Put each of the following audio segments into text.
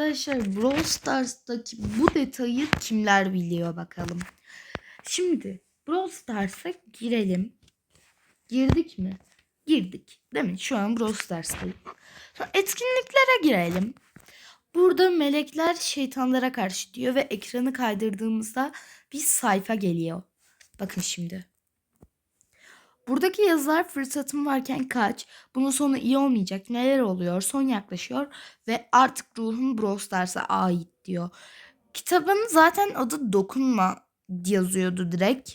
Arkadaşlar Brawl Stars'taki bu detayı kimler biliyor bakalım. Şimdi Brawl Stars'a girelim. Girdik mi? Girdik. Değil mi? Şu an Brawl Stars'tayız. Sonra etkinliklere girelim. Burada melekler şeytanlara karşı diyor ve ekranı kaydırdığımızda bir sayfa geliyor. Bakın şimdi. Buradaki yazılar fırsatım varken kaç, bunun sonu iyi olmayacak, neler oluyor, son yaklaşıyor ve artık ruhun Brawl Stars'a ait diyor. Kitabın zaten adı Dokunma yazıyordu direkt.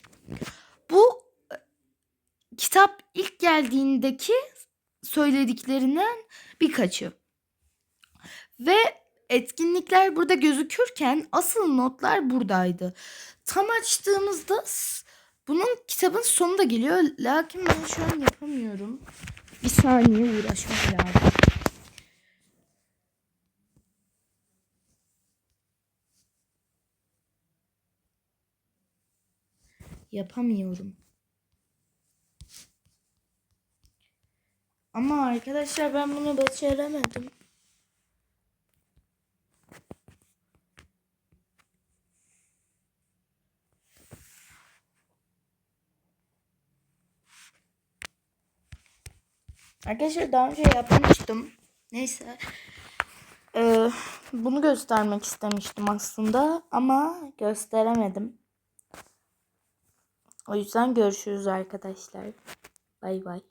Bu e, kitap ilk geldiğindeki söylediklerinden birkaçı. Ve etkinlikler burada gözükürken asıl notlar buradaydı. Tam açtığımızda bunun kitabın sonu da geliyor. Lakin ben şu an yapamıyorum. Bir saniye uğraşmam lazım. Yapamıyorum. Ama arkadaşlar ben bunu başaramadım. Arkadaşlar daha önce yapmıştım. Neyse. Ee, bunu göstermek istemiştim aslında ama gösteremedim. O yüzden görüşürüz arkadaşlar. Bay bay.